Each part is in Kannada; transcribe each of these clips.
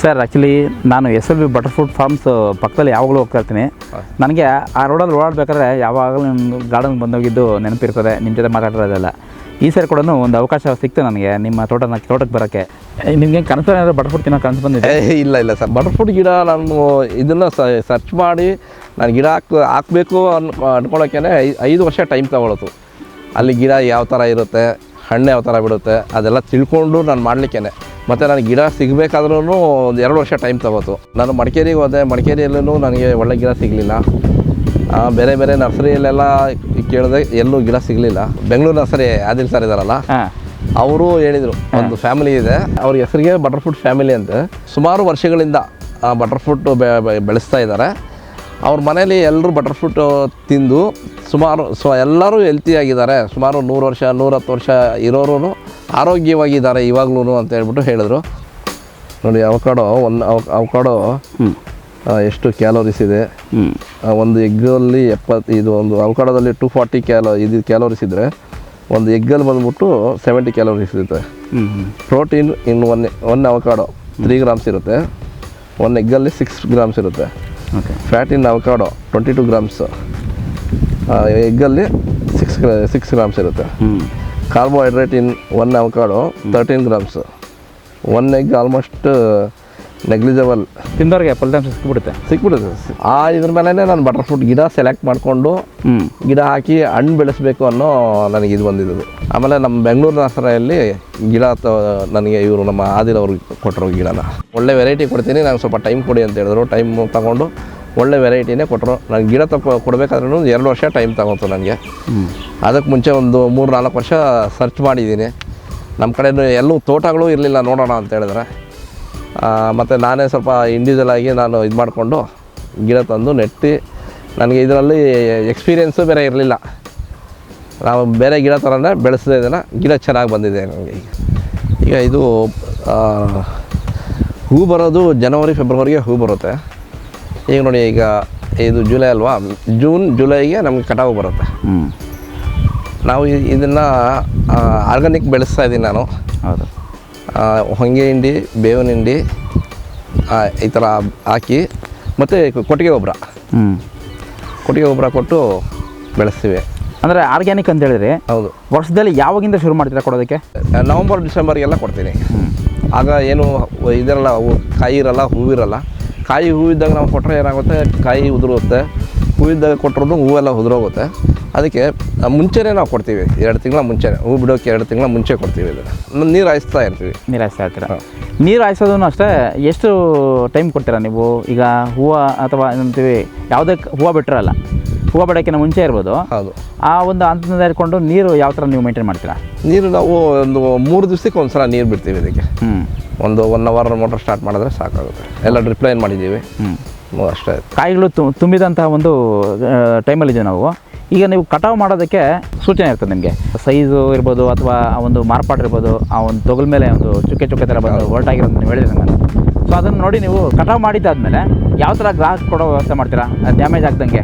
ಸರ್ ಆ್ಯಕ್ಚುಲಿ ನಾನು S L B butter fruit farms ಪಕ್ಕದಲ್ಲಿ ಯಾವಾಗಲೂ ಹೋಗ್ತಾ ಇರ್ತೀನಿ. ನನಗೆ ಆ ರೋಡಲ್ಲಿ ಓಡಾಡಬೇಕಾದ್ರೆ ಯಾವಾಗಲೂ ನಿಮ್ಮ ಗಾರ್ಡನ್ಗೆ ಬಂದೋಗಿದ್ದು ನೆನಪಿರ್ತದೆ ನಿಮ್ಮ ಜೊತೆ ಮಾತಾಡಿರೋದೆಲ್ಲ ಈ ಸರಿ ಕೂಡ ಒಂದು ಅವಕಾಶ ಸಿಕ್ತು ನನಗೆ ನಿಮ್ಮ ತೋಟನ ತೋಟಕ್ಕೆ ಬರೋಕ್ಕೆ. ನಿಮಗೆ ಕನಸು ಏನಾದರೂ ಬಟರ್ ಫ್ರೂಟ್ ತಿನ್ನೋ ಕನಸು ಬಂದಿದೆ? ಏ ಇಲ್ಲ ಇಲ್ಲ ಸರ್ ಬಟರ್ಫ್ರೂಟ್ ಗಿಡ ನಾನು ಇದನ್ನು ಸರ್ಚ್ ಮಾಡಿ ನಾನು ಗಿಡ ಹಾಕಿ ಹಾಕಬೇಕು ಅನ್ ಅನ್ಕೊಳ್ಳೋಕೆ ಐದು ವರ್ಷ ಟೈಮ್ ತೊಗೊಳತು ಅಲ್ಲಿ ಗಿಡ ಯಾವ ಥರ ಇರುತ್ತೆ ಹಣ್ಣು ಯಾವ ಥರ ಬಿಡುತ್ತೆ ಅದೆಲ್ಲ ತಿಳ್ಕೊಂಡು ನಾನು ಮಾಡಲಿಕ್ಕೇನೆ. ಮತ್ತು ನನಗೆ ಗಿಡ ಸಿಗಬೇಕಾದ್ರೂ ಒಂದು ಎರಡು ವರ್ಷ ಟೈಮ್ ತಗೋತು. ನಾನು ಮಡಿಕೇರಿಗೆ ಹೋದೆ ಮಡಿಕೇರಿಯಲ್ಲೂ ನನಗೆ ಒಳ್ಳೆ ಗಿಡ ಸಿಗಲಿಲ್ಲ. ಬೇರೆ ಬೇರೆ ನರ್ಸರಿಯಲ್ಲೆಲ್ಲ ಕೇಳಿದೆ ಎಲ್ಲೂ ಗಿಡ ಸಿಗಲಿಲ್ಲ. ಬೆಂಗಳೂರು ನರ್ಸರಿ ಆದಿಲ್ ಸರ್ ಇದಾರಲ್ಲ ಅವರು ಹೇಳಿದರು ಒಂದು ಫ್ಯಾಮಿಲಿ ಇದೆ. ಅವ್ರ ಹೆಸರಿಗೆ ಬಟರ್ಫ್ರೂಟ್ ಫ್ಯಾಮಿಲಿ ಅಂತ. ಸುಮಾರು ವರ್ಷಗಳಿಂದ ಆ ಬಟರ್ ಫ್ರೂಟ್ ಬೆಳೆಸ್ತಾ ಇದ್ದಾರೆ ಅವ್ರ ಮನೇಲಿ ಎಲ್ಲರೂ ಬಟರ್ ಫ್ರೂಟ್ ತಿಂದು ಸುಮಾರು ಸೊ ಎಲ್ಲರೂ ಹೆಲ್ತಿಯಾಗಿದ್ದಾರೆ ಸುಮಾರು ನೂರು ವರ್ಷ ನೂರತ್ತು ವರ್ಷ ಇರೋರು ಆರೋಗ್ಯವಾಗಿದ್ದಾರೆ ಇವಾಗ್ಲೂ ಅಂತ ಹೇಳ್ಬಿಟ್ಟು ಹೇಳಿದ್ರು. ನೋಡಿ ಅವಕಾಡೋ ಒಂದು ಅವಕಾಡೋ ಎಷ್ಟು ಕ್ಯಾಲೋರೀಸ್ ಇದೆ? ಹ್ಞೂ ಒಂದು ಎಗ್ಗಲ್ಲಿ ಎಪ್ಪತ್ತು ಇದು ಒಂದು ಅವಕಾಡೋದಲ್ಲಿ ಟು ಫಾರ್ಟಿ ಕ್ಯಾಲೋ ಇದು ಕ್ಯಾಲೋರೀಸ್ ಇದ್ದರೆ ಒಂದು ಎಗ್ಗಲ್ಲಿ ಬಂದ್ಬಿಟ್ಟು ಸೆವೆಂಟಿ ಕ್ಯಾಲೋರೀಸ್ ಇರುತ್ತೆ. Protein in one one avocado three grams ಇರುತ್ತೆ. ಒನ್ ಎಗ್ಗಲ್ಲಿ ಸಿಕ್ಸ್ ಗ್ರಾಮ್ಸ್ ಇರುತ್ತೆ. Okay fat in avocado twenty two grams ಎಗ್ಗಲ್ಲಿ six six grams ಇರುತ್ತೆ. Carbohydrate in one avocado thirteen grams one egg almost negligible. ತಿಂದವ್ರಿಗೆ ಫಲಿತಾಂಶ ಸಿಕ್ಬಿಡುತ್ತೆ. ಸಿಕ್ಬಿಡುತ್ತೆ. ಆ ಇದ್ರ ಮೇಲೆ ನಾನು ಬಟರ್ ಫ್ರೂಟ್ ಗಿಡ ಸೆಲೆಕ್ಟ್ ಮಾಡಿಕೊಂಡು ಗಿಡ ಹಾಕಿ ಹಣ್ಣು ಬೆಳೆಸಬೇಕು ಅನ್ನೋ ನನಗೆ ಇದು ಬಂದಿದ್ದು. ಆಮೇಲೆ ನಮ್ಮ ಬೆಂಗಳೂರಿನ ಆಸರೆಯಲ್ಲಿ ಗಿಡ ತ ನನಗೆ ಇವರು ನಮ್ಮ ಆದಿಲ್ ಅವ್ರಿಗೆ ಕೊಟ್ಟರು ಗಿಡನ. ಒಳ್ಳೆ ವೆರೈಟಿ ಕೊಡ್ತೀನಿ ನಾನು ಸ್ವಲ್ಪ ಟೈಮ್ ಕೊಡಿ ಅಂತ ಹೇಳಿದ್ರು. ಟೈಮ್ ತಗೊಂಡು ಒಳ್ಳೆ ವೆರೈಟಿನೇ ಕೊಟ್ಟರು ನಾನು ಗಿಡ ತಗೊ ಕೊಡಬೇಕಾದ್ರೂ ಎರಡು ವರ್ಷ ಟೈಮ್ ತಗೊತು ನನಗೆ ಅದಕ್ಕೆ ಮುಂಚೆ ಒಂದು ಮೂರು ನಾಲ್ಕು ವರ್ಷ ಸರ್ಚ್ ಮಾಡಿದ್ದೀನಿ. ನಮ್ಮ ಕಡೆ ಎಲ್ಲೂ ತೋಟಗಳು ಇರಲಿಲ್ಲ ನೋಡೋಣ ಅಂತ ಹೇಳಿದ್ರೆ. ಮತ್ತು ನಾನೇ ಸ್ವಲ್ಪ ಇಂಡಿವಿಜುವಲ್ ಆಗಿ ನಾನು ಇದು ಮಾಡಿಕೊಂಡು ಗಿಡ ತಂದು ನೆಟ್ಟಿ ನನಗೆ ಇದರಲ್ಲಿ ಎಕ್ಸ್ಪೀರಿಯೆನ್ಸು ಬೇರೆ ಇರಲಿಲ್ಲ. ನಾವು ಬೇರೆ ಗಿಡ ಥರನೇ ಬೆಳೆಸಿದೆ ಇದನ್ನು ಗಿಡ ಚೆನ್ನಾಗಿ ಬಂದಿದೆ ನನಗೆ ಈಗ. ಈಗ ಇದು ಹೂ ಬರೋದು ಜನವರಿ ಫೆಬ್ರವರಿಗೆ ಹೂ ಬರುತ್ತೆ. ಈಗ ನೋಡಿ ಈಗ ಇದು ಜುಲೈ ಅಲ್ವಾ? ಜೂನ್ ಜುಲೈಗೆ ನಮಗೆ ಕಟಾವು ಬರುತ್ತೆ. ಹ್ಞೂ ನಾವು ಇದನ್ನು ಆರ್ಗಾನಿಕ್ ಬೆಳೆಸ್ತಾ ಇದ್ದೀನಿ ನಾನು. ಹೌದು. ಹೊಂಗೆ ಹಿಂಡಿ ಬೇವಿನ ಹಿಂಡಿ ಈ ಥರ ಹಾಕಿ ಮತ್ತು ಕೊಟ್ಟಿಗೆ ಗೊಬ್ಬರ. ಹ್ಞೂ ಕೊಟ್ಟಿಗೆ ಗೊಬ್ಬರ ಕೊಟ್ಟು ಬೆಳೆಸ್ತೀವಿ. ಅಂದರೆ ಆರ್ಗ್ಯಾನಿಕ್ ಅಂತ ಹೇಳಿದ್ರೆ? ಹೌದು. ವರ್ಷದಲ್ಲಿ ಯಾವಾಗಿಂದ ಶುರು ಮಾಡ್ತೀರಾ ಕೊಡೋದಕ್ಕೆ? ನವಂಬರ್ ಡಿಸೆಂಬರ್ಗೆಲ್ಲ ಕೊಡ್ತೀನಿ. ಆಗ ಏನು ಇದರಲ್ಲ ಕಾಯಿ ಇರಲ್ಲ ಹೂವಿರಲ್ಲ ಕಾಯಿ ಹೂವಿದ್ದಾಗ ನಾವು ಕೊಟ್ಟರೆ ಏನಾಗುತ್ತೆ? ಕಾಯಿ ಉದುರುತ್ತೆ. ಹೂವಿದ್ದಾಗ ಕೊಟ್ಟರು ಹೂವೆಲ್ಲ ಉದುರೋಗುತ್ತೆ. ಅದಕ್ಕೆ ಮುಂಚೆನೇ ನಾವು ಕೊಡ್ತೀವಿ. ಎರಡು ತಿಂಗಳ ಮುಂಚೆನೇ. ಹೂ ಬಿಡೋಕೆ ಎರಡು ತಿಂಗಳ ಮುಂಚೆ ಕೊಡ್ತೀವಿ ಇದನ್ನು. ನೀರು ಹಾಯಿಸ್ತಾ ಇರ್ತೀವಿ. ನೀರು ಹಾಯಿಸ್ತಾ ಇರ್ತೀರ? ನೀರು ಹಾಯಿಸೋದೂ ಅಷ್ಟೇ ಎಷ್ಟು ಟೈಮ್ ಕೊಡ್ತೀರಾ ನೀವು? ಈಗ ಹೂವು ಅಥವಾ ಏನಂತೀವಿ ಯಾವುದೇ ಹೂವು ಬಿಟ್ಟಿರಲ್ಲ ಹೂವು ಬಿಡೋಕ್ಕಿಂತ ಮುಂಚೆ ಇರ್ಬೋದು. ಹೌದು. ಆ ಒಂದು ಹಂತದಿಂದ ಇಟ್ಕೊಂಡು ನೀರು ಯಾವ ಥರ ನೀವು ಮೇಂಟೈನ್ ಮಾಡ್ತೀರಾ? ನೀರು ನಾವು ಒಂದು ಮೂರು ದಿವಸಕ್ಕೆ ಒಂದು ಸಲ ನೀರು ಬಿಡ್ತೀವಿ ಇದಕ್ಕೆ. ಹ್ಞೂ ಒಂದು ಒನ್ ಅವರ್ ಮೋಟರ್ ಸ್ಟಾರ್ಟ್ ಮಾಡಿದ್ರೆ ಸಾಕಾಗುತ್ತೆ. ಎಲ್ಲ ಡ್ರಿಪ್ಲೈನ್ ಮಾಡಿದ್ದೀವಿ. ಹ್ಞೂ ಅಷ್ಟೇ ಕಾಯಿಗಳು ತುಂಬಿದಂಥ ತುಂಬಿದಂತಹ ಒಂದು ಟೈಮಲ್ಲಿದ್ದೀವಿ ನಾವು. ಈಗ ನೀವು ಕಟಾವು ಮಾಡೋದಕ್ಕೆ ಸೂಚನೆ ಇರ್ತದೆ ನಿಮಗೆ. ಸೈಜು ಇರ್ಬೋದು ಅಥವಾ ಆ ಒಂದು ಮಾರ್ಪಾಡು ಇರ್ಬೋದು ಆ ಒಂದು ತೊಗಲ್ ಮೇಲೆ ಒಂದು ಚುಕ್ಕೆ ಚುಕ್ಕೆ ಥರ ಬಂದು ಹೊರಟಾಗಿರೋದು ನೀವು ಹೇಳಿದ್ರೆ ನಾನು ಸೊ ಅದನ್ನು ನೋಡಿ ನೀವು ಕಟಾವು ಮಾಡಿದ್ದಾದಮೇಲೆ ಯಾವ ಥರ ಗ್ರಾಹಕ ಕೊಡೋ ವ್ಯವಸ್ಥೆ ಮಾಡ್ತೀರಾ? ಡ್ಯಾಮೇಜ್ ಆಗ್ದಂಗೆ.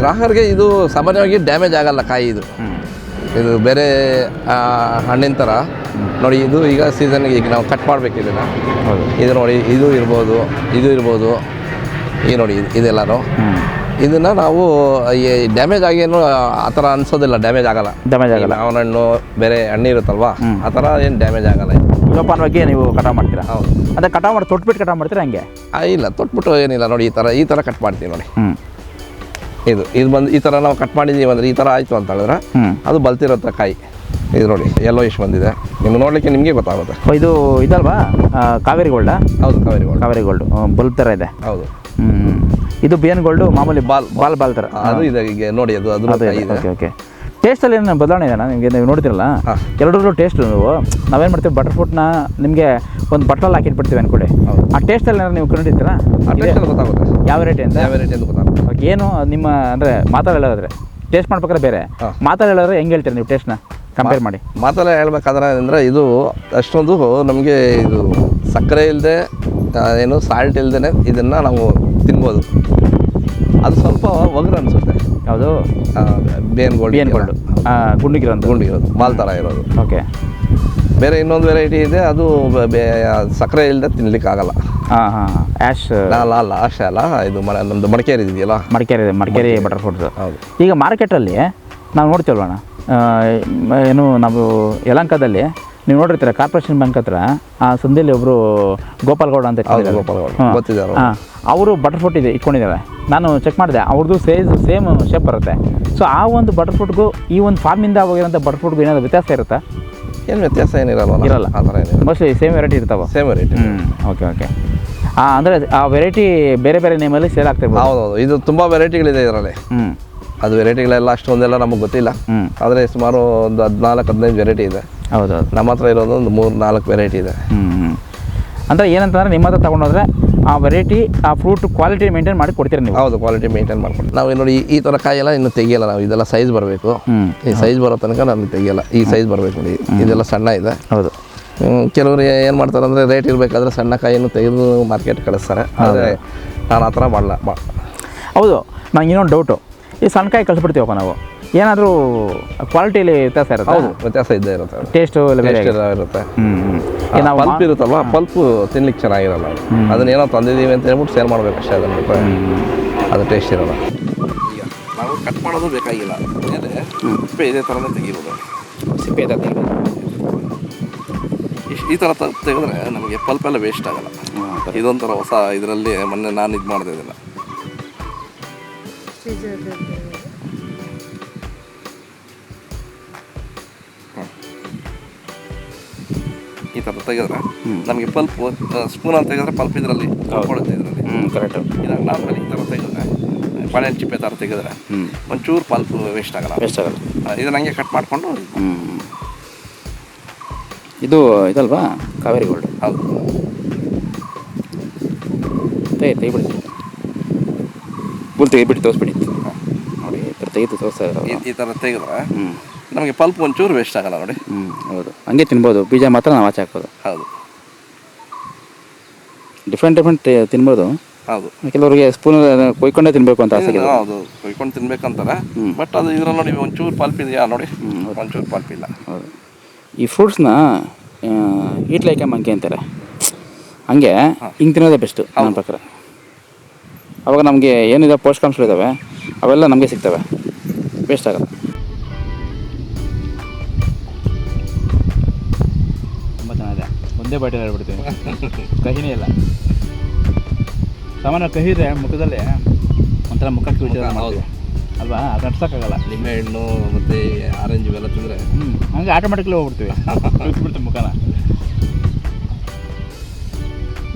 ಗ್ರಾಹಕರಿಗೆ ಇದು ಸಾಮಾನ್ಯವಾಗಿ ಡ್ಯಾಮೇಜ್ ಆಗಲ್ಲ ಕಾಯಿ ಇದು. ಇದು ಬೇರೆ ಹಣ್ಣಿನ ಥರ ನೋಡಿ ಇದು ಈಗ ಸೀಸನ್ಗೆ ಈಗ ನಾವು ಕಟ್ ಮಾಡಬೇಕು ಇದನ್ನು. ಹೌದು. ಇದು ನೋಡಿ ಇದು ಇರ್ಬೋದು ಇದು ಇರ್ಬೋದು. ಈ ನೋಡಿ ಇದು- ಇದೆಲ್ಲನೂ. ಹ್ಞೂ ಇದನ್ನು ನಾವು ಈ ಡ್ಯಾಮೇಜ್ ಆಗೇನು ಆ ಥರ ಅನ್ಸೋದಿಲ್ಲ ಡ್ಯಾಮೇಜ್ ಆಗಲ್ಲ. ಡ್ಯಾಮೇಜ್ ಆಗಲ್ಲ. ಅವನ ಹಣ್ಣು ಬೇರೆ ಹಣ್ಣು ಇರುತ್ತಲ್ವಾ. ಆ ಥರ ಏನು ಡ್ಯಾಮೇಜ್ ಆಗಲ್ಲ ಜೋಪಾನವಾಗಿ ನೀವು ಕಟಾವು ಮಾಡ್ತೀರಾ? ಹೌದು. ಅದೇ ಕಟಾವು ಮಾಡಿ ತೊಟ್ಬಿಟ್ಟು ಕಟಾವು ಮಾಡ್ತೀರಾ ಹಂಗೆ? ಇಲ್ಲ ತೊಟ್ಬಿಟ್ಟು ಏನಿಲ್ಲ ನೋಡಿ ಈ ಥರ ಈ ಥರ ಕಟ್ ಮಾಡ್ತೀವಿ ನೋಡಿ. ಇದು ಇದು ಬಂದು ಈ ಥರ ನಾವು ಕಟ್ ಮಾಡಿದ್ದೀವಿ ಅಂದರೆ ಈ ಥರ ಆಯಿತು ಅಂತ ಹೇಳಿದ್ರೆ ಅದು ಬಲ್ತಿರುತ್ತೆ ಕಾಯಿ. ಇದು ನೋಡಿ ಎಲ್ಲೋ ಇಷ್ಟು ಬಂದಿದೆ. ನಿಮ್ಗೆ ನೋಡಲಿಕ್ಕೆ ನಿಮಗೆ ಗೊತ್ತಾಗುತ್ತೆ. ಇದು ಇದಲ್ವಾ? ಕಾವೇರಿ ಗೋಲ್ಡ್ ಹೌದು Kaveri gold Kaveri gold bulb ಥರ ಇದೆ. ಹೌದು. ಇದು ಬಿಯನ್ ಗೋಲ್ಡು ಮಾಮೂಲಿ ಬಾಲ್ ಬಾಲ್ ಬಾಲ್ ಥರ ಅದು ಇದೆ ಈಗ ನೋಡಿ ಅದು ಅದು ಓಕೆ ಓಕೆ. ಟೇಸ್ಟಲ್ಲಿ ಏನು ಬದಲಾವಣೆ ಇದೆ? ನಿಮಗೆ ನೀವು ನೋಡ್ತಿರಲ್ಲ. ಎರಡರಲ್ಲೂ ಟೇಸ್ಟ್ ನೀವು. ನಾವೇನು ಮಾಡ್ತೀವಿ ಬಟರ್ ಫ್ರೂಟ್ನ ನಿಮಗೆ ಒಂದು ಬಟ್ಲಲ್ಲಿ ಹಾಕಿಟ್ಬಿಡ್ತೀವಿ ಹೌದು. ಆ ಟೇಸ್ಟಲ್ಲಿ ಏನಾದ್ರು ನೀವು ಕಂಡಿದ್ದೀರಾ ಗೊತ್ತಾಗುತ್ತೆ. ಯಾವ ರೇಟಿ ಅಂತ ಯಾವ ಅಂತ ಗೊತ್ತಾಗುತ್ತೆ. ಏನು ನಿಮ್ಮ ಅಂದರೆ ಮಾತಾಡೋದ್ರೆ ಟೇಸ್ಟ್ ಮಾಡ್ಬೇಕಾದ್ರೆ ಬೇರೆ. ಮಾತಾಡೋದ್ರೆ ಮಾತಾಡಿ ಹೆಂಗೆ ಹೇಳ್ತೀರಿ ನೀವು ಟೇಸ್ಟ್ನ ಕಂಪೇರ್ ಮಾಡಿ. ಮಾತಲ್ಲ ಹೇಳ್ಬೇಕಾದ್ರೆ ಅಂದರೆ ಇದು ಅಷ್ಟೊಂದು ನಮಗೆ ಇದು ಸಕ್ಕರೆ ಇಲ್ಲದೆ ಏನು ಸಾಲ್ಟ್ ಇಲ್ಲದೇ ಇದನ್ನು ನಾವು ತಿನ್ಬೋದು. ಅದು ಸ್ವಲ್ಪ ಒಗ್ರು ಅನಿಸುತ್ತೆ. ಯಾವುದು? ಬೇನ್ ಗೋಲ್ಡ್ ಬೇನ್ ಗೋಲ್ಡ್. ಗುಂಡಿಗಿರೋದು ಗುಂಡಿಗಿರೋದು ಮಾಲ್ ಥರ ಇರೋದು. ಓಕೆ. ಬೇರೆ ಇನ್ನೊಂದು ವೆರೈಟಿ ಇದೆ ಅದು ಬೇ- ಸಕ್ಕರೆ ಇಲ್ಲದೆ ತಿನ್ಲಿಕ್ಕೆ ಆಗಲ್ಲ. ಹಾಂ ಹಾಂ. ಆ್ಯಶ್ ಅಲ್ಲ ಅಲ್ಲ ಅಷ್ಟೇ ಅಲ್ಲ ಇದು ಮ ನಮ್ಮದು ಮಡಿಕೇರಿ ಇದೆಯಲ್ಲ. ಮಡಿಕೇರಿ ಮಡಿಕೇರಿ ಬಟರ್ ಫ್ರೂಟ್ಸ್ ಹೌದು. ಈಗ ಮಾರ್ಕೆಟಲ್ಲಿ ನಾವು ನೋಡ್ತೀವಲ್ಲ ಏನು ನಾವು ಯಲಂಕದಲ್ಲಿ ನೀವು ನೋಡಿರ್ತೀರ ಕಾರ್ಪೊರೇಷನ್ ಬ್ಯಾಂಕ್ ಹತ್ರ ಆ ಸಂಧಿಯಲ್ಲಿ ಒಬ್ಬರು ಗೋಪಾಲ್ಗೌಡ ಅಂತ ಹೌದು ಹಾಂ. ಅವ್ರು. ಹಾಂ ಅವರು ಬಟರ್ ಫ್ರೂಟ್ ಇದೆ ಇಟ್ಕೊಂಡಿದ್ದಾರೆ. ನಾನು ಚೆಕ್ ಮಾಡಿದೆ ಅವ್ರದ್ದು ಸೈಜ್ ಸೇಮ್ ಶೇಪ್ ಬರುತ್ತೆ. ಸೊ ಆ ಒಂದು ಬಟರ್ ಫ್ರೂಟ್ಗೂ ಈ ಒಂದು ಫಾರ್ಮಿಂದ ಹೋಗಿರೋಂಥ ಬಟರ್ ಫ್ರೂಟ್ಗೂ ಏನಾದರೂ ವ್ಯತ್ಯಾಸ ಇರುತ್ತಾ? ಏನು ವ್ಯತ್ಯಾಸ ಏನಿರಲ್ಲ ಇರಲ್ಲ. ಆ ಥರ ಏನಿಲ್ಲ ಮೋಸ್ಟ್ಲಿ ಸೇಮ್ ವೆರೈಟಿ ಇರ್ತಾವ. ಸೇಮ್ ವೆರೈಟಿ ಹ್ಞೂ ಓಕೆ ಓಕೆ ಹಾಂ ಅಂದರೆ ಆ ವೆರೈಟಿ ಬೇರೆ ಬೇರೆ ನೇಮಲ್ಲಿ ಸೇಲ್ ಆಗ್ತಿರ್ಬೋದು. ಹೌದೌದು ಇದು ತುಂಬ ವೆರೈಟಿಗಳಿದೆ ಇದರಲ್ಲಿ. ಹ್ಞೂ ಅದು ವೆರೈಟಿಗಳೆಲ್ಲ ಅಷ್ಟೊಂದೆಲ್ಲ ನಮಗೆ ಗೊತ್ತಿಲ್ಲ. ಆದರೆ ಸುಮಾರು ಒಂದು ಹದಿನಾಲ್ಕು ಹದಿನೈದು ವೆರೈಟಿ ಇದೆ. ಹೌದು ನಮ್ಮ ಹತ್ರ ಇರೋದು ಒಂದು ಮೂರು ನಾಲ್ಕು ವೆರೈಟಿ ಇದೆ. ಅಂದರೆ ಏನಂತಂದರೆ ನಿಮ್ಮ ಹತ್ರ ತೊಗೊಂಡೋದ್ರೆ ಆ ವೆರೈಟಿ ಆ ಫ್ರೂಟ್ ಕ್ವಾಲಿಟಿ ಮೇಂಟೈನ್ ಮಾಡಿ ಕೊಡ್ತೀರಿ ನೀವು? ಹೌದು ಕ್ವಾಲಿಟಿ ಮೇಂಟೈನ್ ಮಾಡ್ಕೊಂಡು ನಾವು ನೋಡಿ ಈ- ಥರ ಥರ ಎಲ್ಲ ಇನ್ನು ತೆಗಿಯಲ್ಲ ನಾವು. ಇದೆಲ್ಲ ಸೈಜ್ ಬರಬೇಕು. ಈ ಸೈಜ್ ಬರೋ ತನಕ ನಾನು ತೆಗಿಯಲ್ಲ. ಈ ಸೈಜ್ ಬರಬೇಕು ನೋಡಿ. ಇದೆಲ್ಲ ಸಣ್ಣ ಇದೆ. ಹೌದು. ಕೆಲವರು ಏನು ಮಾಡ್ತಾರೆ ಅಂದರೆ ರೇಟ್ ಇರಬೇಕಾದ್ರೆ ಸಣ್ಣ ಕಾಯಿಯನ್ನು ತೆಗೆದು ಮಾರ್ಕೆಟ್ ಕಳಿಸ್ತಾರೆ. ಆದರೆ ನಾನು ಆ ಥರ ಮಾಡಲ್ಲ ಹೌದು. ನಂಗೆ ಇನ್ನೊಂದು ಡೌಟು ಈ ಸಣ್ಣಕಾಯಿ ಕಳಿಸ್ಬಿಡ್ತೀವಪ್ಪ ನಾವು. ಏನಾದರೂ ಕ್ವಾಲಿಟಿಲಿ ವ್ಯತ್ಯಾಸ ಇರುತ್ತೆ? ಹೌದು ವ್ಯತ್ಯಾಸ ಇದ್ದೇ ಇರುತ್ತೆ. ಟೇಸ್ಟು ಎಲ್ಲ ಬೇರೆ ಟೇಸ್ಟ್ ಎಲ್ಲ ಇರುತ್ತೆ. ಹ್ಞೂ ಹ್ಞೂ ನಾವು ಪಲ್ಪ್ ಇರುತ್ತಲ್ವ? ಪಲ್ಪ್ ತಿನ್ಲಿಕ್ಕೆ ಚೆನ್ನಾಗಿರಲ್ಲ ಅದು. ಅದನ್ನ ಏನೋ ತಂದಿದ್ದೀವಿ ಅಂತ ಹೇಳ್ಬಿಟ್ಟು ಸೇಲ್ ಮಾಡ್ಬೇಕು ಅಷ್ಟೇ ಅದನ್ನ ಹ್ಞೂ ಅದು ಟೇಸ್ಟ್ ಇರಲ್ಲ. ಈಗ ನಾವು ಕಟ್ ಮಾಡೋದು ಬೇಕಾಗಿಲ್ಲ. ಏನೇ ಸಿಪ್ಪೆ ಇದೇ ಥರನೇ ತೆಗಿಬೋದು. ಸಿಪ್ಪೆ ಇದೆ ಇಶ್- ಈ ಥರ ತೆಗೆದ್ರೆ ನಮಗೆ ಪಲ್ಪ್ ಎಲ್ಲ ವೇಸ್ಟ್ ಆಗಲ್ಲ. ಇದೊಂಥರ ಹೊಸ ಇದರಲ್ಲಿ ಮೊನ್ನೆ ನಾನು ಇದು ಈ ಥರ ತೆಗೆದ್ರೆ ನಮಗೆ ಪಲ್ಪ್ ಸ್ಪೂನ್ ಅಂತ ತೆಗೆದ್ರೆ ಪಲ್ಪ್ ಇದರಲ್ಲಿ ಕೊಡುತ್ತೆ ಇದರಲ್ಲಿ. ಕರೆಕ್ಟು ಇದಾಗ ನಾರ್ಮಲ್ ಈ ಥರ ತೆಗೆದ್ರೆ ಬಾಳೆಹಣ್ಣು ಚಿಪ್ಪೆ ಥರ ತೆಗೆದ್ರೆ ಒಂಚೂರು ಪಲ್ಪ್ ವೇಸ್ಟ್ ಆಗಲ್ಲ. ವೇಸ್ಟ್ ಆಗಲ್ಲ. ಇದನ್ನ ಹಂಗೆ ಕಟ್ ಮಾಡಿಕೊಂಡು ಹ್ಞೂ ಇದು ಇದಲ್ವಾ? ಕಾವೇರಿ ಗೋಲ್ಡ್ ಹೌದು. ತೆಗಿಬಿಡಿ ಫುಲ್ ತೆಗಿಬಿಟ್ಟು ತೋರಿಸ್ಬಿಡಿ. ನೋಡಿ ಈ ಥರ ತೆಗೆದು ತೋರಿಸ್ತಾ ಈ- ಥರ ತೆಗೆದ್ರೆ ಹ್ಞೂ ನಮಗೆ ಪಲ್ಪ್ ಒಂಚೂರು ವೇಸ್ಟ್ ಆಗಲ್ಲ ನೋಡಿ. ಹ್ಞೂ ಹೌದು. ಹಂಗೆ ತಿನ್ಬೋದು. ಬೀಜ ಮಾತ್ರ ನಾವು ಆಚೆ ಹಾಕೋದು. ಹೌದು. ಡಿಫ್ರೆಂಟ್ ಡಿಫ್ರೆಂಟ್ ತಿನ್ಬೋದು. ಹೌದು. ಕೆಲವರಿಗೆ ಸ್ಪೂನ್ ಕೊಯ್ಕೊಂಡೇ ತಿನ್ನಬೇಕು ಅಂತ ಆಸೆ ಇದು ಹೌದು. ಕೊಯ್ಕೊಂಡು ತಿನ್ಬೇಕಂತಾರೆ. ಬಟ್ ಅದು ಇದ್ರಲ್ಲಿ ನೋಡಿ ಒಂಚೂರು ಪಲ್ಪ್ ಇದೆಯಾ ನೋಡಿ? ಒಂಚೂರು ಪಲ್ಪ್ ಇಲ್ಲ. ಹೌದು. ಈ ಫ್ರೂಟ್ಸ್ನ ಈಟ್ ಲೈಕ್ ಮಂಕೆ ಅಂತಾರೆ. ಹಂಗೆ ಹಿಂಗೆ ತಿನ್ನೋದೇ ಬೆಸ್ಟು ನನ್ನ ಪ್ರಕಾರ. ಅವಾಗ ನಮಗೆ ಏನಿದೆ ಪೋಷಕಾಂಶಗಳಿದ್ದಾವೆ ಅವೆಲ್ಲ ನಮಗೆ ಸಿಗ್ತವೆ. ವೇಸ್ಟ್ ಆಗಲ್ಲ. ತುಂಬ ಚೆನ್ನಾಗಿದೆ. ಒಂದೇ ಬಾಟಲ್ ಹೇಳ್ಬಿಡ್ತೀವಿ ಕಹಿನೇ ಇಲ್ಲ. ಸಾಮಾನ್ಯ ಕಹಿ ಇದೆ ಮುಖದಲ್ಲಿ ಒಂಥರ ಮುಖ ಕಿವಿಚ ಹೌದು. ಅಲ್ವಾ? ಅದು ನಡ್ಸೋಕ್ಕಾಗಲ್ಲ ನಿಂಬೆ ಹಣ್ಣು ಮತ್ತು ಆರೆಂಜ್ ಇವೆಲ್ಲ ತಿಂದರೆ. ಹ್ಞೂ ಹಂಗೆ ಆಟೋಮೆಟಿಕ್ಲಿ ಹೋಗ್ಬಿಡ್ತೀವಿ. ಬಿಡ್ತೀವಿ ಮುಖನ.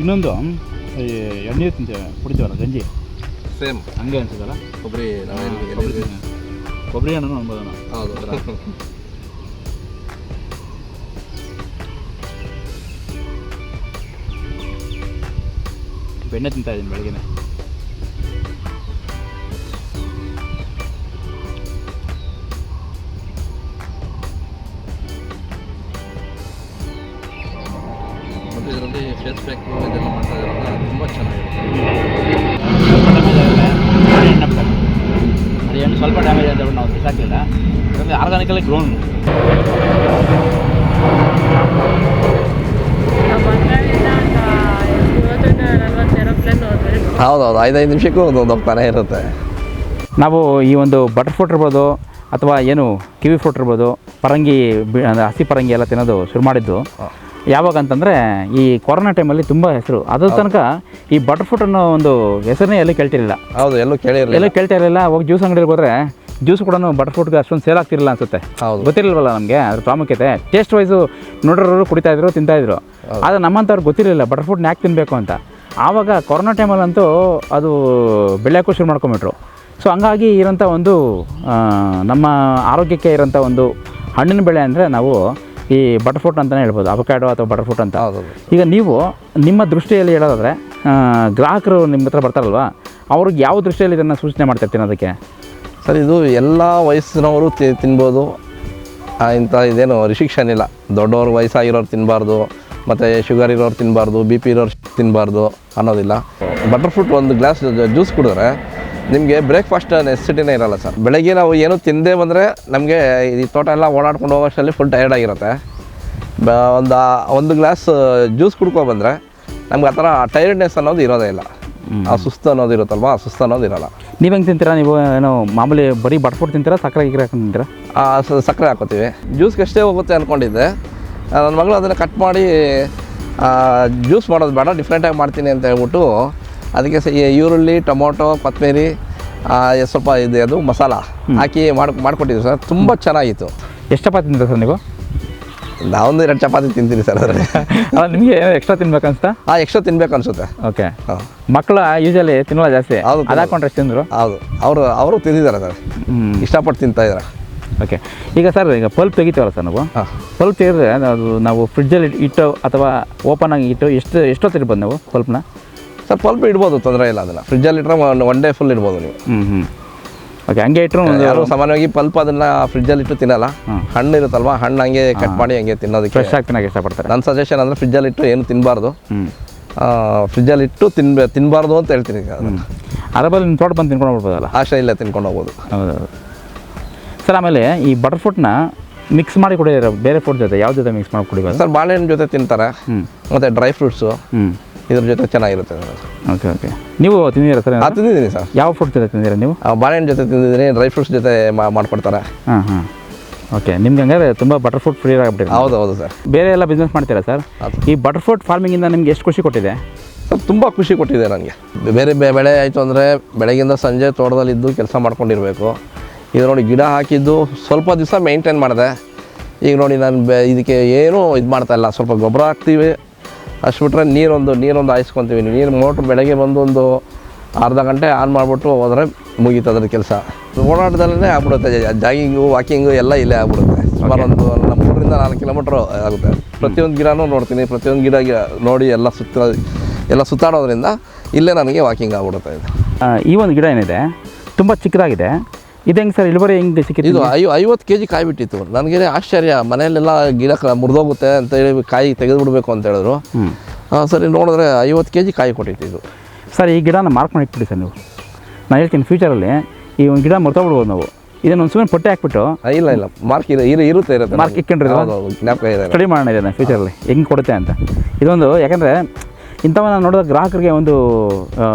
ಇನ್ನೊಂದು ಈ ಎಣ್ಣೆ ತಿಂತೇವೆ ಕುಡಿತೀವಲ್ಲ ಗಂಜಿ. ಸೇಮ್ ಹಂಗೆ ಅನ್ಸುತ್ತಲ್ಲ? ಕೊಬ್ಬರಿ ಕೊಬ್ಬರಿ ಕೊಬ್ಬರಿ ಹಣ್ಣು ಅನ್ಬೋದು ನಾವು ಹೌದು ಬೆಣ್ಣೆ ತಿಂತಾ ಇದ್ದೀನಿ ಬೆಳಗ್ಗೆ ಮತ್ತು ಇದರಲ್ಲಿ ಫೇಸ್ ಪ್ಯಾಕ್ ಇದೆಲ್ಲ ಮಾಡ್ತಾ ಇದ್ದಾರಲ್ಲ ತುಂಬ ಚೆನ್ನಾಗಿರುತ್ತೆ. ಬಿಸಾಕಿಲ್ಲ ಯಾಕಂದರೆ ಆರ್ಗಾನಿಕಲ್ಲಿ ಗ್ರೋನ್ ಹೌದೌದು ಐದೈದು ನಿಮಿಷಕ್ಕೂ ಒಂದೊಂದು ಹೋಗ್ತಾನೆ ಇರುತ್ತೆ. ನಾವು ಈ ಒಂದು ಬಟರ್ ಫ್ರೂಟ್ ಇರ್ಬೋದು ಅಥವಾ ಏನು ಕಿವಿ ಫ್ರೂಟ್ ಇರ್ಬೋದು ಪರಂಗಿ ಬಿ- ಅಂದ್ರೆ ಹಸಿ ಪರಂಗಿ ಎಲ್ಲ ತಿನ್ನೋದು ಶುರು ಮಾಡಿದ್ದು. ಯಾವಾಗ ಅಂತಂದರೆ ಈ ಕೊರೋನಾ ಟೈಮಲ್ಲಿ ತುಂಬ ಹೆಸರು. ಅದ್ರ ತನಕ ಈ ಬಟರ್ ಫ್ರೂಟ್ ಅನ್ನೋ ಒಂದು ಹೆಸರನ್ನೇ ಎಲ್ಲೂ ಕೇಳ್ತಿರಲಿಲ್ಲ. ಹೌದು ಎಲ್ಲೂ ಕೇಳಿರಲಿಲ್ಲ. ಎಲ್ಲೂ ಕೇಳ್ತಾ ಇರಲಿಲ್ಲ. ಹೋಗಿ ಜ್ಯೂಸ್ ಅಂಗಡಿಗೆ ಹೋದ್ರೆ ಜ್ಯೂಸ್ ಕೂಡ ಬಟರ್ ಫ್ರೂಟ್ಗೆ ಅಷ್ಟೊಂದು ಸೇಲ್ ಆಗ್ತಿರಲಿಲ್ಲ ಅನ್ಸುತ್ತೆ. ಹೌದು. ಗೊತ್ತಿರಲಿಲ್ವಲ್ಲ ನಮಗೆ ಅದ್ರ ಪ್ರಾಮುಖ್ಯತೆ? ಟೇಸ್ಟ್ ವೈಸು ನೋಡಿರೋರು ಕುಡಿತಾ ಇದ್ರು ತಿಂತಾ ಇದ್ರು. ಆದರೆ ನಮ್ಮಂಥವ್ರು ಗೊತ್ತಿರಲಿಲ್ಲ ಬಟರ್ ಫ್ರೂಟ್ನ ಯಾಕೆ ತಿನ್ನಬೇಕು ಅಂತ. ಆವಾಗ ಕೊರೋನಾ ಟೈಮಲ್ಲಂತೂ ಅದು ಬೆಳೆಯೋಕ್ಕೂ ಶುರು ಮಾಡ್ಕೊಂಬಿಟ್ರು ಸೊ ಹಂಗಾಗಿ ಇರೋಂಥ ಒಂದು ನಮ್ಮ ಆರೋಗ್ಯಕ್ಕೆ ಇರೋಂಥ ಒಂದು ಹಣ್ಣಿನ ಬೆಳೆ ಅಂದರೆ ನಾವು ಈ ಬಟರ್ ಫ್ರೂಟ್ ಅಂತಲೇ ಹೇಳ್ಬೋದು ಅಪಕಾಡೋ ಅಥವಾ ಬಟರ್ ಫ್ರೂಟ್ ಅಂತ. ಈಗ ನೀವು ನಿಮ್ಮ ದೃಷ್ಟಿಯಲ್ಲಿ ಹೇಳೋದಾದರೆ ಗ್ರಾಹಕರು ನಿಮ್ಮ ಹತ್ರ ಬರ್ತಾರಲ್ವ? ಅವ್ರಿಗೆ ಯಾವ ದೃಷ್ಟಿಯಲ್ಲಿ ಇದನ್ನು ಸೂಚನೆ ಮಾಡ್ತಿರ್ತೀನಿ ತಿನ್ನೋದಕ್ಕೆ? ಸರ್ ಇದು ಎಲ್ಲ ವಯಸ್ಸಿನವರು ತಿ ತಿನ್ಬೋದು. ಇಂಥ ಇದೇನು ರಿಸ್ಟ್ರಿಕ್ಷನ್ ಇಲ್ಲ. ದೊಡ್ಡವ್ರು ವಯಸ್ಸಾಗಿರೋರು ತಿನ್ನಬಾರ್ದು ಮತ್ತು ಶುಗರ್ ಇರೋರು ತಿನ್ನಬಾರ್ದು ಬಿ ಪಿ ಇರೋರು ತಿನ್ನಬಾರ್ದು ಅನ್ನೋದಿಲ್ಲ. ಬಟರ್ ಫ್ರೂಟ್ ಒಂದು ಗ್ಲಾಸ್ ಜ್ಯೂಸ್ ಕುಡಿದ್ರೆ ನಿಮಗೆ ಬ್ರೇಕ್ಫಾಸ್ಟ್ ನೆಸಿಟಿನೇ ಇರಲ್ಲ ಸರ್. ಬೆಳಗ್ಗೆ ನಾವು ಏನು ತಿಂದೇ ಬಂದರೆ ನಮಗೆ ಈ ತೋಟ ಎಲ್ಲ ಓಡಾಡ್ಕೊಂಡು ಹೋಗೋಷ್ಟರಲ್ಲಿ ಫುಲ್ ಟಯರ್ಡ್ ಆಗಿರುತ್ತೆ. ಬ- ಒಂದು ಒಂದು ಗ್ಲಾಸ್ ಜ್ಯೂಸ್ ಕುಡ್ಕೊ ಬಂದರೆ ನಮ್ಗೆ ಆ ಥರ ಟೈರ್ಡ್ನೆಸ್ ಅನ್ನೋದು ಇರೋದೇ ಇಲ್ಲ. ಆ ಸುಸ್ತು ಅನ್ನೋದು ಇರುತ್ತಲ್ವ? ಆ ಸುಸ್ತು ಅನ್ನೋದು ಇರಲ್ಲ. ನೀವು ಹೆಂಗೆ ತಿಂತೀರಾ? ನೀವು ಏನೋ ಮಾಮೂಲಿ ಬರೀ ಬಟ್ಫುಟ್ ತಿಂತೀರಾ ಸಕ್ಕರೆ ಗಿಕ್ಕರೆ ಹಾಕೊಂಡು ತಿಂತೀರಾ? ಸಕ್ಕರೆ ಹಾಕೋತೀವಿ. ಜ್ಯೂಸ್ಗೆ ಎಷ್ಟೇ ಹೋಗುತ್ತೆ ಅಂದ್ಕೊಂಡಿದ್ದೆ ನನ್ನ ಮಗಳು ಅದನ್ನು ಕಟ್ ಮಾಡಿ ಜ್ಯೂಸ್ ಮಾಡೋದು ಬೇಡ ಡಿಫ್ರೆಂಟಾಗಿ ಮಾಡ್ತೀನಿ ಅಂತ ಹೇಳ್ಬಿಟ್ಟು ಅದಕ್ಕೆ ಸ- ಈರುಳ್ಳಿ ಟೊಮೊಟೊ ಕೊತ್ತಂಬರಿ ಸ್ವಲ್ಪ ಇದು ಅದು ಮಸಾಲ ಹಾಕಿ ಮಾಡಿ ಮಾಡಿಕೊಟ್ಟಿದ್ವಿ ಸರ್. ತುಂಬ ಚೆನ್ನಾಗಿತ್ತು. ಎಷ್ಟು ಚಪಾತಿ ತಿಂತೀರಾ ಸರ್ ನೀವು? ನಾವೊಂದು ಎರಡು ಚಪಾತಿ ತಿಂತೀನಿ ಸರ್ ಅದರಲ್ಲಿ. ನಿಮಗೆ ಎಕ್ಸ್ಟ್ರಾ ತಿನ್ಬೇಕನ್ಸ್ತಾ ಆ ಎಕ್ಸ್ಟ್ರಾ ತಿನ್ಬೇಕು ಅನ್ಸುತ್ತೆ. ಓಕೆ ಹಾಂ. ಮಕ್ಕಳು ಯೂಶಲಿ ತಿನ್ನೋಲ್ಲ ಜಾಸ್ತಿ. ಹೌದು, ಅದು ಹಾಕೊಂಡ್ರೆ ಎಷ್ಟು ತಿಂದರು? ಹೌದು. ಅವರು ಅವರು ತಿಂದಿದ್ದಾರೆ ಸರ್. ಹ್ಞೂ ಇಷ್ಟಪಟ್ಟು ತಿಂತಾ ಇದ್ದಾರೆ. ಓಕೆ ಈಗ ಸರ್ ಈಗ ಪಲ್ಪ್ ತೆಗಿತೀವಲ್ಲ ಸರ್ ನಾವು? ಹಾಂ. ಪಲ್ಪ್ ತೆಗೆದ್ರೆ ಅದು ನಾವು ಫ್ರಿಡ್ಜಲ್ಲಿ ಇಟ್ಟು ಅಥವಾ ಓಪನ್ ಆಗಿ ಇಟ್ಟು ಎಷ್ಟು ಎಷ್ಟೊತ್ತು ಇಡ್ಬೋದು ನಾವು ಪಲ್ಪ್ನ ಸರ್ ಪಲ್ಪ್ ಇಡ್ಬೋದು ತೊಂದರೆ ಇಲ್ಲ ಅದನ್ನು ಫ್ರಿಜ್ಜಲ್ಲಿ ಇಟ್ಟರೆ ಒನ್ ಡೇ ಫುಲ್ ಇಡ್ಬೋದು ನೀವು. ಹ್ಞೂ ಹ್ಞೂ ಓಕೆ ಹಂಗೆ ಇಟ್ಟರು ಯಾರು ಸಾಮಾನ್ಯವಾಗಿ ಪಲ್ಪ್ ಅದನ್ನ ಫ್ರಿಜ್ಜಲ್ಲಿ ಇಟ್ಟು ತಿನ್ನಲ್ಲ. ಹಣ್ಣು ಇರುತ್ತಲ್ವಾ? ಹಣ್ಣು ಹಂಗೆ ಕಟ್ ಮಾಡಿ ಹಂಗೆ ತಿನ್ನೋದಕ್ಕೆ. ಫ್ರೆಶ್ ಆಗಿ ತಿನ್ನೋಕೆ ಇಷ್ಟಪಡ್ತಾರೆ. ನನ್ನ ಸಜೆಷನ್ ಅಂದರೆ ಫ್ರಿಜ್ಜಲ್ಲಿ ಇಟ್ಟು ಏನು ತಿನ್ನಬಾರ್ದು ಫ್ರಿಜ್ ಫ್ರಿಜ್ಜಲ್ಲಿ ಇಟ್ಟು ತಿನ್ಬೇ ತಿನ್ನಬಾರ್ದು ಅಂತ ಹೇಳ್ತೀನಿ. ಅದ್ರಲ್ಲಿ ನಿಮ್ಮ ತೋಟ ಬಂದು ತಿನ್ಕೊಂಡು ಹೋಗ್ಬೋದಲ್ಲ? ಆ ಇಲ್ಲ ತಿನ್ಕೊಂಡು ಹೋಗ್ಬೋದು. ಹೌದು ಸರ್ ಆಮೇಲೆ ಈ ಬಟರ್ ಫ್ರೂಟ್ನ ಮಿಕ್ಸ್ ಮಾಡಿ ಕುಡಿಯೋದು ಬೇರೆ ಫ್ರೂಟ್ ಜೊತೆ ಯಾವ ಜೊತೆ ಮಿಕ್ಸ್ ಮಾಡಿ ಕುಡಿಬೋದು? ಸರ್ ಬಾಳೆಹಣ್ಣು ಜೊತೆ ತಿಂತಾರೆ. ಮತ್ತು ಡ್ರೈ ಫ್ರೂಟ್ಸು ಹ್ಞೂ ಇದ್ರ ಜೊತೆ ಚೆನ್ನಾಗಿರುತ್ತೆ ಓಕೆ ಓಕೆ. ನೀವು ತಿಂದಿದ್ದೀರಾ ಸರ್ ಆ ತಿಂದಿದ್ದೀನಿ ಸರ್. ಯಾವ ಫ್ರೂಟ್ ಜೊತೆ ತಿಂದಿರಾ ನೀವು? ಬಾಳೆಹಣ್ಣು ಜೊತೆ ತಿಂದಿದ್ದೀನಿ ಡ್ರೈ ಫ್ರೂಟ್ಸ್ ಜೊತೆ ಮಾಡ್ಕೊಡ್ತಾರೆ. ಹಾಂ ಹಾಂ. ಓಕೆ ನಿಮ್ಗೆ ಹಂಗಾದ್ರೆ ತುಂಬ ಬಟರ್ ಫ್ರೂಟ್ ಫ್ರೀ ಆಗಿಬಿಟ್ಟಿದೆ. ಹೌದು ಹೌದು ಸರ್. ಬೇರೆ ಎಲ್ಲ ಬಿಸ್ನೆಸ್ ಮಾಡ್ತೀರಾ ಸರ್? ಈ ಬಟರ್ ಫ್ರೂಟ್ ಫಾರ್ಮಿಂಗಿಂದ ನಿಮ್ಗೆ ಎಷ್ಟು ಖುಷಿ ಕೊಟ್ಟಿದೆ? ಸರ್ ತುಂಬ ಖುಷಿ ಕೊಟ್ಟಿದೆ ನನಗೆ ಬೇರೆ ಬೇ ಬೆಳೆ ಆಯಿತು ಅಂದರೆ ಬೆಳಗಿಂದ ಸಂಜೆ ತೋಟದಲ್ಲಿ ಇದ್ದು ಕೆಲಸ ಮಾಡ್ಕೊಂಡಿರಬೇಕು. ಈಗ ನೋಡಿ ಗಿಡ ಹಾಕಿದ್ದು ಸ್ವಲ್ಪ ದಿವಸ ಮೇಂಟೈನ್ ಮಾಡಿದೆ. ಈಗ ನೋಡಿ ನಾನು ಬೆ ಇದಕ್ಕೆ ಏನೂ ಇದು ಮಾಡ್ತಾ ಇಲ್ಲ. ಸ್ವಲ್ಪ ಗೊಬ್ಬರ ಹಾಕ್ತೀವಿ. ಅಷ್ಟು ಬಿಟ್ಟರೆ ನೀರೊಂದು ನೀರೊಂದು ಹಾಯಿಸ್ಕೊತೀವಿ ನೀರು ಮೋಟ್ರ್ ಬೆಳಗ್ಗೆ ಬಂದು ಒಂದು ಅರ್ಧ ಗಂಟೆ ಆನ್ ಮಾಡಿಬಿಟ್ಟು ಹೋದರೆ ಮುಗೀತು ಅದ್ರ ಕೆಲಸ. ಓಡಾಟದಲ್ಲೇ ಆಗ್ಬಿಡುತ್ತೆ. ಜಾಗಿಂಗು ವಾಕಿಂಗು ಎಲ್ಲ ಇಲ್ಲೇ ಆಗ್ಬಿಡುತ್ತೆ. ಸುಮಾರು ಒಂದು ನಮ್ಮ ಮೂರರಿಂದ ನಾಲ್ಕು ಕಿಲೋಮೀಟ್ರ್ ಆಗುತ್ತೆ. ಪ್ರತಿಯೊಂದು ಗಿಡನೂ ನೋಡ್ತೀನಿ. ಪ್ರತಿಯೊಂದು ಗಿಡ ನೋಡಿ ಎಲ್ಲ ಸುತ್ತ ಎಲ್ಲ ಸುತ್ತಾಡೋದ್ರಿಂದ ಇಲ್ಲೇ ನನಗೆ ವಾಕಿಂಗ್ ಆಗ್ಬಿಡುತ್ತೆ ಇದು. ಈ ಒಂದು ಗಿಡ ಏನಿದೆ? ತುಂಬ ಚಿಕ್ಕದಾಗಿದೆ. ಇದು ಹೆಂಗೆ ಸರ್? ಇಳುವರಿ ಹೆಂಗೆ ಸಿಕ್ಕಿತ್ತು ಇದು ಐ ಐವತ್ತು ಕೆ ಜಿ ಕಾಯಿ ಬಿಟ್ಟಿತ್ತು ನನಗೆ ಆಶ್ಚರ್ಯ ಮನೆಯಲ್ಲೆಲ್ಲ ಗಿಡ ಮುರಿದೋಗುತ್ತೆ ಅಂತ ಹೇಳಿ ಕಾಯಿ ತೆಗೆದು ಬಿಡಬೇಕು ಅಂತ ಹೇಳಿದ್ರು. ಸರಿ ನೋಡಿದ್ರೆ ಐವತ್ತು ಕೆ ಜಿ ಕಾಯಿ ಕೊಟ್ಟಿತ್ತು ಇದು. ಸರ್ ಈ ಗಿಡನ ಮಾರ್ಕ್ ಮಾಡಿಟ್ಬಿಡಿ ಸರ್ ನೀವು. ನಾನು ಹೇಳ್ತೀನಿ ಫ್ಯೂಚರಲ್ಲಿ ಈ ಒಂದು ಗಿಡ ಮರ್ತೋಗ್ಬಿಡ್ಬೋದು ನಾವು. ಇದನ್ನು ಒಂದು ಸುಮ್ಮನೆ ಪೊಟ್ಟೆ ಹಾಕ್ಬಿಟ್ಟು ಇಲ್ಲ ಇಲ್ಲ. ಮಾರ್ಕ್ ಇದೆ ಇರು ಇರುತ್ತೆ ಇರುತ್ತೆ ಮಾರ್ಕ್ ಇಟ್ಕೊಂಡಿರೋದು? ಕಡಿಮೆ ಜ್ಞಾಪಕ ಇದೆ ಸ್ಟಡಿ ಮಾಡೋಣ ಇದನ್ನು ಫ್ಯೂಚರಲ್ಲಿ ಹೆಂಗೆ ಕೊಡುತ್ತೆ ಅಂತ. ಇದೊಂದು ಯಾಕಂದರೆ ಇಂಥವನ್ನ ನೋಡಿದ ಗ್ರಾಹಕರಿಗೆ ಒಂದು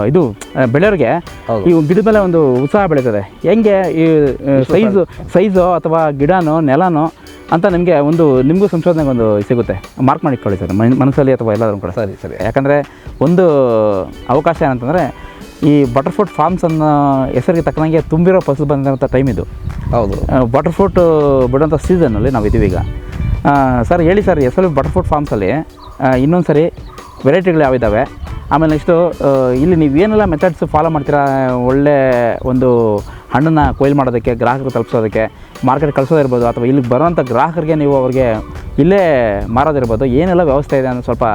ಇದು ಬೆಳೆಯೋರಿಗೆ. ಈ ಗಿಡದ ಮೇಲೆ ಒಂದು ಉತ್ಸಾಹ ಬೆಳೀತದೆ. ಹೆಂಗೆ ಈ ಸೈಜು ಸೈಜು ಅಥವಾ ಗಿಡನೋ ನೆಲನೋ ಅಂತ ನಿಮಗೆ ಒಂದು ನಿಮಗೂ ಸಂಶೋಧನೆಗೆ ಒಂದು ಸಿಗುತ್ತೆ. ಮಾರ್ಕ್ ಮಾಡಿ ಇಟ್ಕೊಳ್ಳಿ ಸರ್ ಮನ್- ಮನಸ್ಸಲ್ಲಿ ಅಥವಾ ಎಲ್ಲಾದರೂ ಕೂಡ. ಸರಿ ಸರಿ. ಯಾಕಂದರೆ ಒಂದು ಅವಕಾಶ ಏನಂತಂದರೆ ಈ ಬಟರ್ಫ್ರೂಟ್ ಫಾರ್ಮ್ಸ್ ಅನ್ನೋ ಹೆಸರಿಗೆ ತಕ್ಕನಂಗೆ ತುಂಬಿರೋ ಫಸಲು ಬಂದಂಥ ಟೈಮ್ ಇದು. ಹೌದು. ಬಟರ್ ಫ್ರೂಟ್ ಬಿಡೋಂಥ ಸೀಸನಲ್ಲಿ ನಾವು ಇದ್ದೀವಿ ಈಗ. ಸರ್ ಹೇಳಿ sir S L butter fruit ಫಾರ್ಮ್ಸಲ್ಲಿ ಇನ್ನೊಂದು ಸರಿ ವೆರೈಟಿಗಳು ಯಾವಿದ್ದಾವೆ ಆಮೇಲೆ ನೆಕ್ಸ್ಟು ಇಲ್ಲಿ ನೀವು ಏನೆಲ್ಲ ಮೆಥಡ್ಸ್ ಫಾಲೋ ಮಾಡ್ತೀರಾ? ಒಳ್ಳೆ ಒಂದು ಹಣ್ಣನ್ನು ಕೊಯ್ಲು ಮಾಡೋದಕ್ಕೆ ಗ್ರಾಹಕರು ತಲುಪಿಸೋದಕ್ಕೆ ಮಾರ್ಕೆಟ್ ಕಳಿಸೋದಿರ್ಬೋದು ಅಥವಾ ಇಲ್ಲಿಗೆ ಬರೋವಂಥ ಗ್ರಾಹಕರಿಗೆ ನೀವು ಅವ್ರಿಗೆ ಇಲ್ಲೇ ಮಾರೋದಿರ್ಬೋದು ಏನೆಲ್ಲ ವ್ಯವಸ್ಥೆ ಇದೆ ಅನ್ನೋ ಸ್ವಲ್ಪ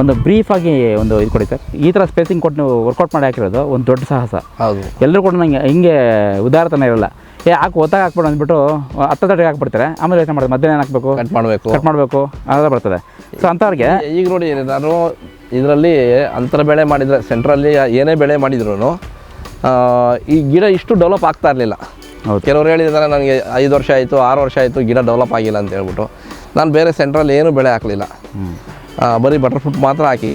ಒಂದು ಬ್ರೀಫಾಗಿ ಒಂದು ಇದು ಕೊಡಿ ಸರ್. ಈ ಥರ ಸ್ಪೇಸಿಂಗ್ ಕೊಟ್ಟು ನೀವು ವರ್ಕೌಟ್ ಮಾಡಿ ಹಾಕಿರೋದು ಒಂದು ದೊಡ್ಡ ಸಾಹಸ. ಹೌದು. ಎಲ್ಲರೂ ಕೂಡ ನಂಗೆ ಹಿಂಗೆ ಉದಾಹರಣೆ ಇರಲ್ಲ. ಏ ಹಾಕಿ ಒತ್ತಾಗ ಹಾಕ್ಬಿಡು ಅಂದ್ಬಿಟ್ಟು ಹತ್ತು ತಡೆಗೆ ಹಾಕ್ಬಿಡ್ತಾರೆ. ಆಮೇಲೆ ಯೋಚನೆ ಮಾಡ್ತಾರೆ ಮಧ್ಯಾಹ್ನ ಏನು ಹಾಕಬೇಕು? ಕಟ್ ಮಾಡಬೇಕು. ಕಟ್ ಮಾಡಬೇಕು. ಅದೆಲ್ಲ ಬರ್ತದೆ. ಸೊ ಅಂಥವ್ರಿಗೆ ಈಗ ನೋಡಿ ನಾನು ಇದರಲ್ಲಿ ಅಂತರ ಬೆಳೆ ಮಾಡಿದರೆ ಸೆಂಟ್ರಲ್ಲಿ ಏನೇ ಬೆಳೆ ಮಾಡಿದ್ರು ಈ ಗಿಡ ಇಷ್ಟು ಡೆವಲಪ್ ಆಗ್ತಾ ಇರಲಿಲ್ಲ. ಕೆಲವರು ಹೇಳಿದ್ದಾರೆ ನನಗೆ ಐದು ವರ್ಷ ಆಯಿತು ಆರು ವರ್ಷ ಆಯಿತು ಗಿಡ ಡೆವಲಪ್ ಆಗಿಲ್ಲ ಅಂತ ಹೇಳ್ಬಿಟ್ಟು. ನಾನು ಬೇರೆ ಸೆಂಟ್ರಲ್ಲಿ ಏನೂ ಬೆಳೆ ಹಾಕಲಿಲ್ಲ. ಬರೀ ಬಟರ್ ಫ್ರೂಟ್ ಮಾತ್ರ ಹಾಕಿ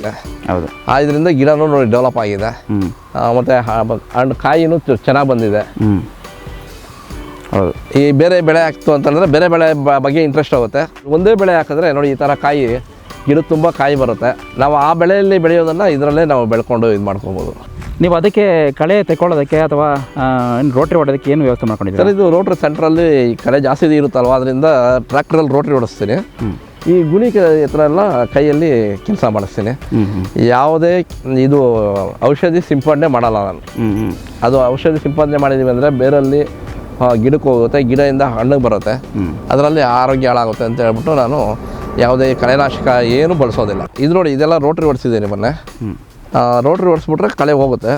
ಹೌದು. ಆದ್ದರಿಂದ ಇದರಿಂದ ಗಿಡನೂ ನೋಡಿ ಡೆವಲಪ್ ಆಗಿದೆ. ಮತ್ತು ಹಣ್ಣು ಕಾಯಿನೂ ಚೆನ್ನಾಗಿ ಬಂದಿದೆ. ಹೌದು. ಈ ಬೇರೆ ಬೆಳೆ ಹಾಕ್ತು ಅಂತಂದರೆ ಬೇರೆ ಬೆಳೆ ಬಗ್ಗೆ ಇಂಟ್ರೆಸ್ಟ್ ಆಗುತ್ತೆ ಒಂದೇ ಬೆಳೆ ಹಾಕಿದ್ರೆ ನೋಡಿ ಈ ಥರ ಕಾಯಿ ಗಿಡಕ್ಕೆ ತುಂಬ ಕಾಯಿ ಬರುತ್ತೆ. ನಾವು ಆ ಬೆಳೆಯಲ್ಲಿ ಬೆಳೆಯೋದನ್ನು ಇದರಲ್ಲೇ ನಾವು ಬೆಳ್ಕೊಂಡು ಇದು ಮಾಡ್ಕೊಬೋದು. ನೀವು ಅದಕ್ಕೆ ಕಳೆ ತೆಕ್ಕೊಳ್ಳೋದಕ್ಕೆ ಅಥವಾ ರೋಟ್ರಿ ಹೊಡೋದಕ್ಕೆ ಏನು ವ್ಯವಸ್ಥೆ ಮಾಡ್ಕೊಂಡಿದ್ದೀರಾ? ಸರ್ ಇದು ರೋಟ್ರಿ ಸೆಂಟ್ರಲ್ಲಿ ಕಳೆ ಜಾಸ್ತಿ ಇರುತ್ತಲ್ವ? ಅದರಿಂದ ಟ್ರ್ಯಾಕ್ಟ್ರಲ್ಲಿ ರೋಟ್ರಿ ಓಡಿಸ್ತೀನಿ. ಹ್ಞೂ ಈ ಗುಣಿ ಹತ್ರ ಎಲ್ಲ ಕೈಯಲ್ಲಿ ಕೆಲಸ ಮಾಡಿಸ್ತೀನಿ. ಯಾವುದೇ ಇದು ಔಷಧಿ ಸಿಂಪಡಣೆ ಮಾಡಲ್ಲ ನಾನು. ಅದು ಔಷಧಿ ಸಿಂಪಡಣೆ ಮಾಡಿದ್ದೀವಿ ಅಂದರೆ ಬೇರಲ್ಲಿ ಗಿಡಕ್ಕೆ ಹೋಗುತ್ತೆ ಗಿಡದಿಂದ ಹಣ್ಣಿಗೆ ಬರುತ್ತೆ. ಅದರಲ್ಲಿ ಆರೋಗ್ಯ ಹಾಳಾಗುತ್ತೆ ಅಂತ ಹೇಳ್ಬಿಟ್ಟು ನಾನು ಯಾವುದೇ ಕಳೆನಾಶಕ ಏನು ಬಳಸೋದಿಲ್ಲ. ಇದು ನೋಡಿ ಇದೆಲ್ಲ ರೋಟ್ರಿ ಹೊಡಿಸಿದ್ದೀನಿ ಮೊನ್ನೆ ರೋಟ್ರಿ ಹೊಡಿಸ್ಬಿಟ್ರೆ ಕಳೆ ಹೋಗುತ್ತೆ.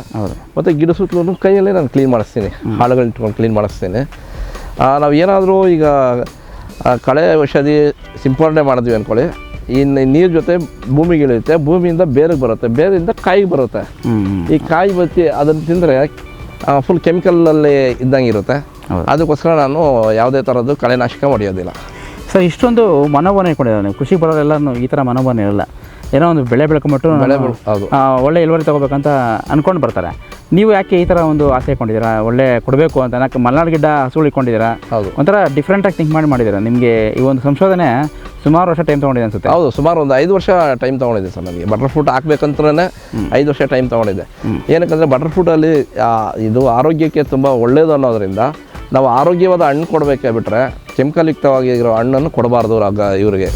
ಮತ್ತು ಗಿಡ ಸುತ್ತಲೂ ಕೈಯಲ್ಲೇ ನಾನು ಕ್ಲೀನ್ ಮಾಡಿಸ್ತೀನಿ. ಹಾಳುಗಳು ಇಟ್ಕೊಂಡು ಕ್ಲೀನ್ ಮಾಡಿಸ್ತೀನಿ. ನಾವು ಏನಾದರೂ ಈಗ ಕಳೆ ಔಷಧಿ ಸಿಂಪಡಣೆ ಮಾಡಿದ್ವಿ ಅಂದ್ಕೊಳ್ಳಿ ಇನ್ನು ನೀರು ಜೊತೆ ಭೂಮಿಗೆ ಇಳಿಯುತ್ತೆ ಭೂಮಿಯಿಂದ ಬೇರೆಗೆ ಬರುತ್ತೆ. ಬೇರೆಯಿಂದ ಕಾಯಿಗೆ ಬರುತ್ತೆ. ಈ ಕಾಯಿ ಬತ್ತಿ ಅದನ್ನು ತಿಂದರೆ ಫುಲ್ ಕೆಮಿಕಲಲ್ಲಿ ಇದ್ದಂಗೆ ಇರುತ್ತೆ. ಅದಕ್ಕೋಸ್ಕರ ನಾನು ಯಾವುದೇ ಥರದ್ದು ಕಳೆನಾಶಕ ಹೊಡೆಯೋದಿಲ್ಲ. ಸರ್ ಇಷ್ಟೊಂದು ಮನೋಭಾವನೆ ಇಟ್ಕೊಂಡಿದ್ದಾರೆ ನೀವು. ಕೃಷಿ ಬರೋರೆಲ್ಲರೂ ಈ ಥರ ಮನೋಭಾವನೆ ಇರಲ್ಲ. ಏನೋ ಒಂದು ಬೆಳೆ ಬೆಳ್ಕೊಂಬಿಟ್ಟು ಒಳ್ಳೆ ಇಳುವರಿ ತೊಗೋಬೇಕಂತ ಅಂದ್ಕೊಂಡು ಬರ್ತಾರೆ. ನೀವು ಯಾಕೆ ಈ ಥರ ಒಂದು ಆಸೆ ಇಟ್ಕೊಂಡಿದ್ದೀರಾ ಒಳ್ಳೆ ಕೊಡಬೇಕು ಅಂತ ಯಾಕೆ ಮಲೆನಾಡು ಗಿಡ್ಡ ಹಸುಗಳು ಇಟ್ಕೊಂಡಿದ್ದೀರಾ? ಹೌದು. ಒಂಥರ ಡಿಫ್ರೆಂಟಾಗಿ ಥಿಂಕ್ ಮಾಡಿ ಮಾಡಿದ್ದೀರಾ? ನಿಮಗೆ ಈ ಒಂದು ಸಂಶೋಧನೆ ಸುಮಾರು ವರ್ಷ ಟೈಮ್ ತೊಗೊಂಡಿದೆ ಅನ್ಸುತ್ತೆ. ಹೌದು ಸುಮಾರು ಒಂದು ಐದು ವರ್ಷ ಟೈಮ್ ತೊಗೊಂಡಿದೆ ಸರ್ ನನಗೆ ಬಟರ್ ಫ್ರೂಟ್ ಹಾಕ್ಬೇಕಂತಲೇ ಐದು ವರ್ಷ ಟೈಮ್ ತೊಗೊಂಡಿದೆ. ಏನಕ್ಕಂದರೆ ಬಟರ್ ಫ್ರೂಟಲ್ಲಿ ಇದು ಆರೋಗ್ಯಕ್ಕೆ ತುಂಬ ಒಳ್ಳೆಯದು ಅನ್ನೋದ್ರಿಂದ ನಾವು ಆರೋಗ್ಯವಾದ ಹಣ್ಣು ಕೊಡಬೇಕು ಬಿಟ್ಟರೆ ಕೆಮಿಕಲ್ ಯುಕ್ತವಾಗಿರೋ ಹಣ್ಣನ್ನು ಕೊಡಬಾರ್ದು ಇವರಿಗೆ.